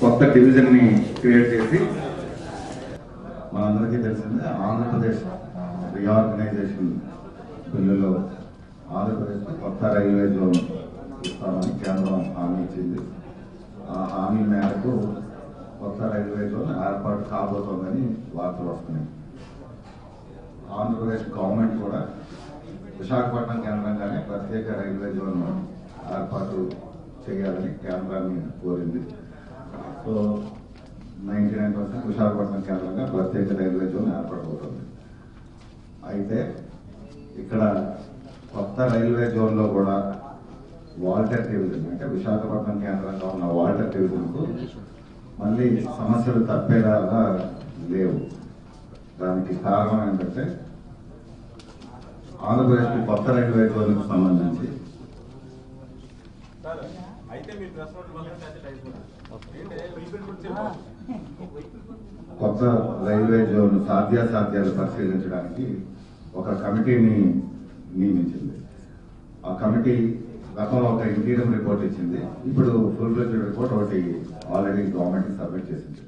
కొత్త డివిజన్ని క్రియేట్ చేసి మనందరికీ తెలిసిందే ఆంధ్రప్రదేశ్ రీఆర్గనైజేషన్ బిల్లులో ఆంధ్రప్రదేశ్ కొత్త రైల్వే జోన్ ఇస్తామని కేంద్రం హామీ ఇచ్చింది. ఆ హామీ మేరకు కొత్త రైల్వే జోన్ ఏర్పాటు కాబోతోందని వార్తలు వస్తున్నాయి. ఆంధ్రప్రదేశ్ గవర్నమెంట్ కూడా విశాఖపట్నం కేంద్రంగానే ప్రత్యేక రైల్వే జోన్ ఏర్పాటు చేయాలని కేంద్రాన్ని కోరింది. So ninety nine percent Visakhapatnam కేంద్రంగా ప్రత్యేక రైల్వే జోన్ ఏర్పడబోతుంది. అయితే ఇక్కడ కొత్త రైల్వే జోన్లో కూడా వాల్టర్ డివిజన్ అంటే విశాఖపట్నం కేంద్రంగా ఉన్న వాల్టర్ డివిజన్కు మళ్ళీ సమస్యలు తప్పేలాగా లేవు. దానికి కారణం ఏంటంటే ఆంధ్రప్రదేశ్ కొత్త రైల్వే జోన్కి సంబంధించి సార్ అయితే మీ ప్రెస్ నోట్ వల్ల అయితే అయిపోయింది ఏంటంటే రీప్రింట్ కూడా చెప్పాలి కొత్త రైల్వే జోన్ సాధ్యాసాధ్యాలు పరిశీలించడానికి ఒక కమిటీని నియమించింది. ఆ కమిటీ గతంలో ఒక ఇంటీరియం రిపోర్ట్ ఇచ్చింది. ఇప్పుడు ఫుల్ రిపోర్ట్ ఒకటి ఆల్రెడీ గవర్నమెంట్ సబ్మిట్ చేసింది.